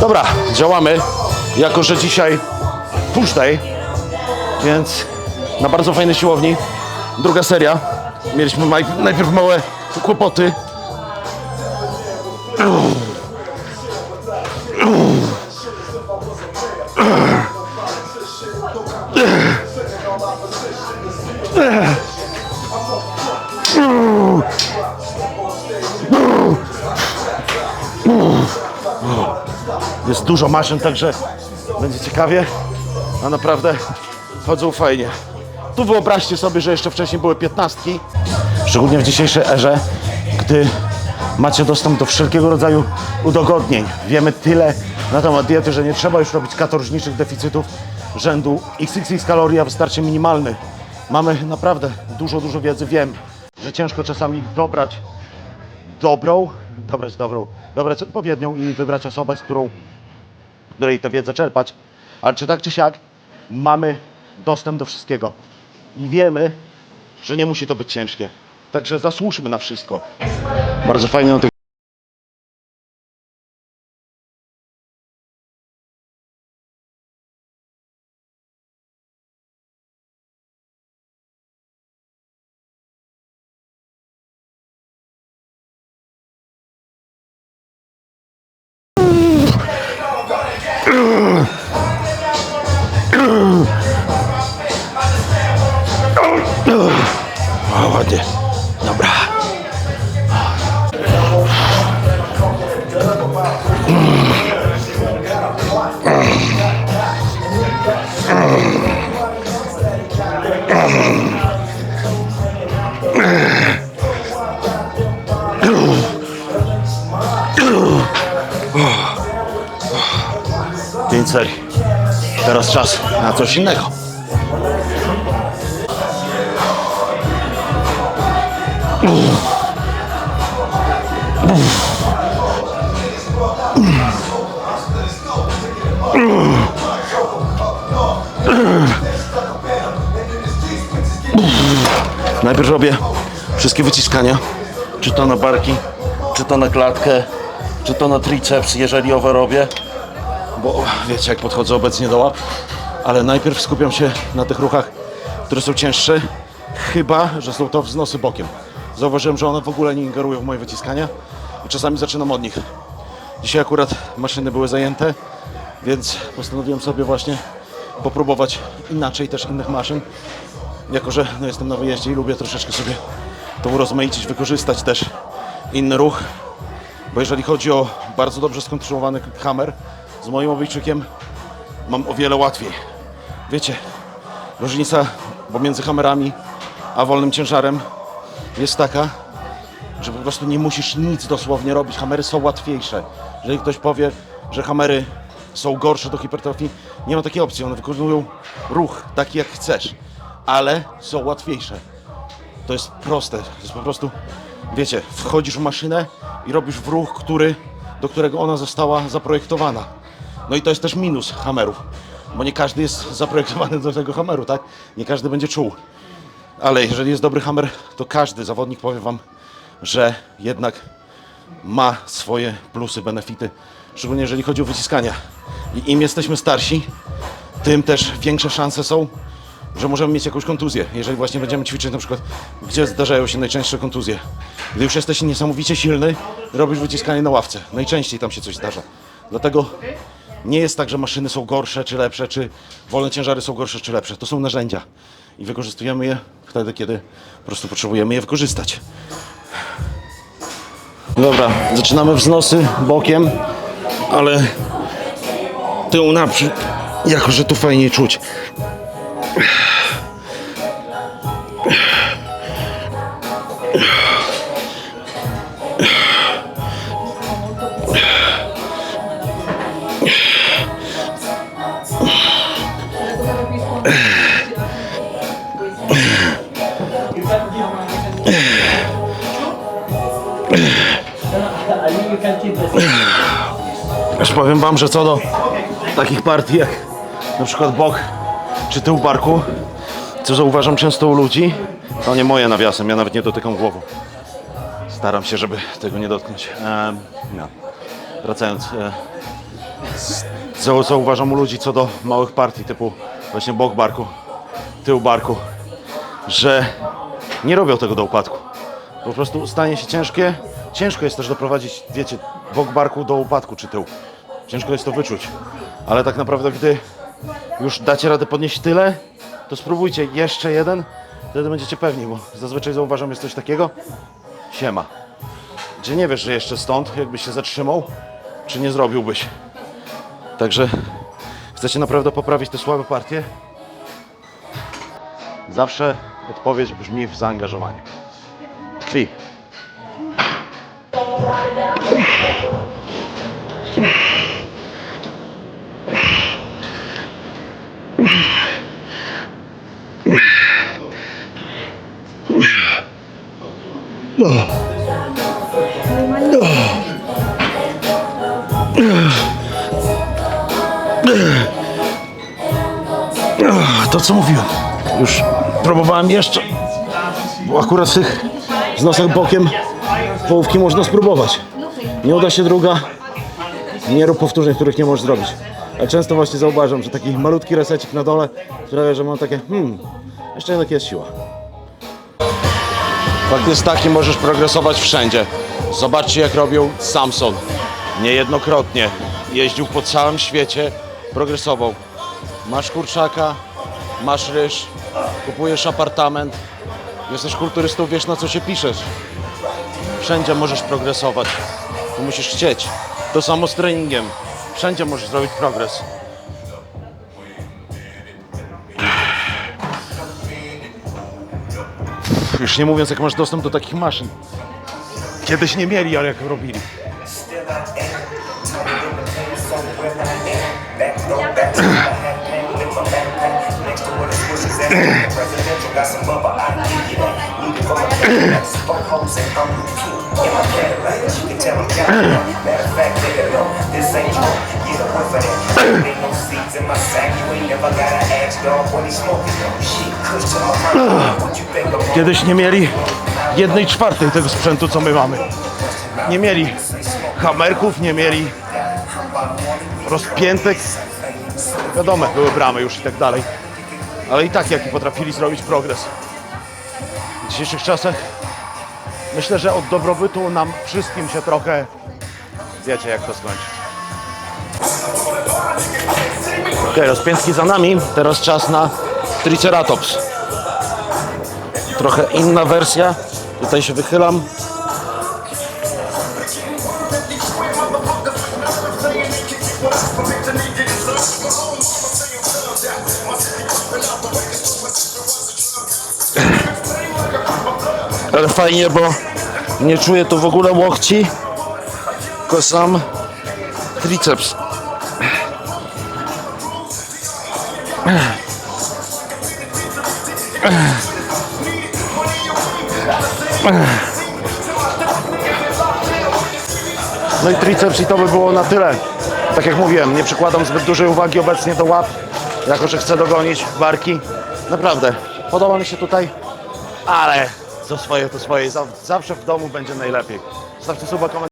Dobra, działamy. Jako, że dzisiaj push day, więc na bardzo fajnej siłowni. Druga seria. Mieliśmy najpierw małe kłopoty. Jest dużo maszyn, także będzie ciekawie. A naprawdę chodzą fajnie. Tu wyobraźcie sobie, że jeszcze wcześniej były piętnastki. Szczególnie w dzisiejszej erze, gdy macie dostęp do wszelkiego rodzaju udogodnień. Wiemy tyle na temat diety, że nie trzeba już robić katorżniczych deficytów rzędu xxx kalorii, wystarczy minimalny. Mamy naprawdę dużo, dużo wiedzy. Wiem, że ciężko czasami dobrać dobrą, dobrać dobrą, dobrać odpowiednią i wybrać osobę, z którą której tę wiedzę czerpać, ale czy tak czy siak mamy dostęp do wszystkiego i wiemy, że nie musi to być ciężkie. Także zasłużmy na wszystko. Bardzo fajnie na tych O, ładnie. Dobra. Pięć serii. Teraz czas na coś innego. Najpierw robię wszystkie wyciskania, czy to na barki, czy to na klatkę, czy to na triceps, jeżeli owe robię, bo wiecie jak podchodzę obecnie do łap, ale najpierw skupiam się na tych ruchach, które są cięższe, chyba, że są to wznosy bokiem. Zauważyłem, że one w ogóle nie ingerują w moje wyciskania i czasami zaczynam od nich. Dzisiaj akurat maszyny były zajęte, więc postanowiłem sobie właśnie popróbować inaczej też innych maszyn. Jako, że no, jestem na wyjeździe i lubię troszeczkę sobie to urozmaicić, wykorzystać też inny ruch. Bo jeżeli chodzi o bardzo dobrze skonstruowany hammer, z moim obejczykiem mam o wiele łatwiej. Wiecie, różnica pomiędzy hamerami a wolnym ciężarem jest taka, że po prostu nie musisz nic dosłownie robić. Hamery są łatwiejsze. Jeżeli ktoś powie, że hamery są gorsze do hipertrofii, nie ma takiej opcji. One wykonują ruch taki jak chcesz, ale są łatwiejsze. To jest proste. To jest po prostu, wiecie, wchodzisz w maszynę i robisz w ruch, który, do którego ona została zaprojektowana. No i to jest też minus hamerów, bo nie każdy jest zaprojektowany do tego hameru, tak? Nie każdy będzie czuł. Ale jeżeli jest dobry hammer, to każdy zawodnik powie Wam, że jednak ma swoje plusy, benefity, szczególnie jeżeli chodzi o wyciskania. I im jesteśmy starsi, tym też większe szanse są, że możemy mieć jakąś kontuzję, jeżeli właśnie będziemy ćwiczyć na przykład, gdzie zdarzają się najczęstsze kontuzje. Gdy już jesteś niesamowicie silny, robisz wyciskanie na ławce. Najczęściej tam się coś zdarza. Dlatego nie jest tak, że maszyny są gorsze czy lepsze, czy wolne ciężary są gorsze czy lepsze. To są narzędzia i wykorzystujemy je wtedy, kiedy po prostu potrzebujemy je wykorzystać. Dobra, zaczynamy wznosy bokiem, ale tył naprzód, jako że tu fajniej czuć. Już powiem wam, że co do takich partii jak na przykład bok czy tył barku, co zauważam często u ludzi, to nie moje nawiasem, ja nawet nie dotykam głową. Staram się, żeby tego nie dotknąć. Em, no. Wracając, e, zau- zauważam u ludzi co do małych partii, typu właśnie bok barku, tył barku, że nie robią tego do upadku. Po prostu stanie się ciężkie. Ciężko jest też doprowadzić, wiecie, bok barku do upadku czy tył. Ciężko jest to wyczuć. Ale tak naprawdę, gdy już dacie radę podnieść tyle, to spróbujcie jeszcze jeden, wtedy będziecie pewni, bo zazwyczaj zauważam jest coś takiego. Siema. Gdzie nie wiesz, że jeszcze stąd, jakbyś się zatrzymał, czy nie zrobiłbyś. Także chcecie naprawdę poprawić te słabe partie? Zawsze odpowiedź brzmi w zaangażowaniu. Tkwi. To co mówiłem. Już próbowałem jeszcze. Bo akurat w tych znosach bokiem połówki można spróbować. Nie uda się druga. Nie rób powtórzeń, których nie możesz zrobić. Ale często właśnie zauważam, że taki malutki resecik na dole sprawia, że mam takie hmm, jeszcze jednak jest siła. Fakt jest taki, możesz progresować wszędzie. Zobaczcie jak robił Samson. Niejednokrotnie. Jeździł po całym świecie, progresował. Masz kurczaka, masz ryż, kupujesz apartament, jesteś kulturystą, wiesz na co się piszesz. Wszędzie możesz progresować, tu musisz chcieć. To samo z treningiem. Wszędzie możesz zrobić progres. Już nie mówiąc, jak masz dostęp do takich maszyn. Kiedyś nie mieli, ale jak robili. Kiedyś nie mieli jednej czwartej tego sprzętu, co my mamy. Nie mieli hamerków, nie mieli rozpiętek. Wiadomo, były bramy już i tak dalej. Ale i tak, jaki potrafili zrobić progres. Dzisiejszych czasach myślę, że od dobrobytu nam wszystkim się trochę wiecie, jak to skończyć. Okej, rozpiętki za nami. Teraz czas na Triceratops. Trochę inna wersja. Tutaj się wychylam. Ale fajnie, bo nie czuję tu w ogóle łokci, tylko sam triceps. No i triceps i to by było na tyle. Tak jak mówiłem, nie przykładam zbyt dużej uwagi obecnie do łap, jako że chcę dogonić barki. Naprawdę, podoba mi się tutaj, ale co swoje to swoje. Zaw- Zawsze w domu będzie najlepiej. Zostawcie suba, komentarz.